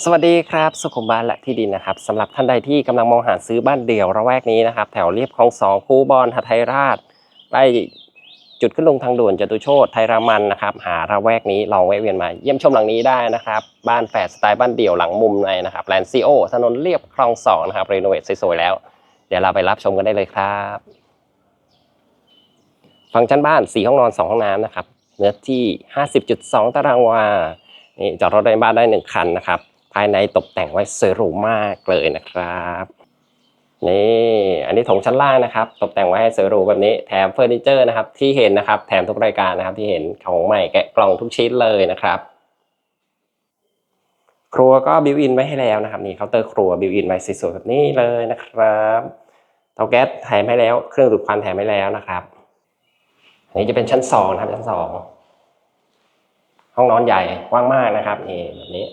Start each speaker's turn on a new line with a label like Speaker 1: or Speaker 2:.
Speaker 1: สวัสดีครับ สุขุมบ้านและที่ดินนะครับสำหรับท่านใดที่กำลังมองหาซื้อบ้านเดี่ยวระแวกนี้นะครับ แถวเรียบคลองสองคูบอนหทัยราชใกล้จุดขึ้นลงทางด่วนจตุโชตไทยรามันนะครับ หาระแวกนี้ลองแวะเวียนมาเยี่ยมชมหลังนี้ได้นะครับ บ้านแฝดสไตล์บ้านเดี่ยวหลังมุมในนะครับแลนซีโอถนนเรียบคลองสองนะครับรีโนเวทสวยๆแล้ว เดี๋ยวเราไปรับชมกันได้เลยครับฟังก์ชันบ้าน4ห้องนอน 2 ห้องน้ำนะครับเนื้อที่ 50.2 ตารางวานี่จอดรถในบ้านได้ 1 คันนะครับ ภายในตกแต่งไว้สวยหรูมากเลยนะครับนี่อันนี้ถงชั้นล่างนะครับ ตกแต่งไว้ให้สวยหรูแบบนี้แถมเฟอร์นิเจอร์นะครับที่เห็นนะครับ แถมทุกรายการนะครับที่เห็นของใหม่แกะกล่องทุกชิ้นเลยนะครับ ครัวก็บิวอินไว้ให้แล้วนะครับนี่เคาน์เตอร์ครัวบิวอินไว้สวยๆแบบนี้เลยนะครับเตาแก๊สแถมให้แล้วเครื่องดูดควันแถมให้แล้วนะครับอันนี้จะเป็นชั้นสองนะครับชั้นสองห้องนอนใหญ่กว้างมากนะครับนี่แบบนี้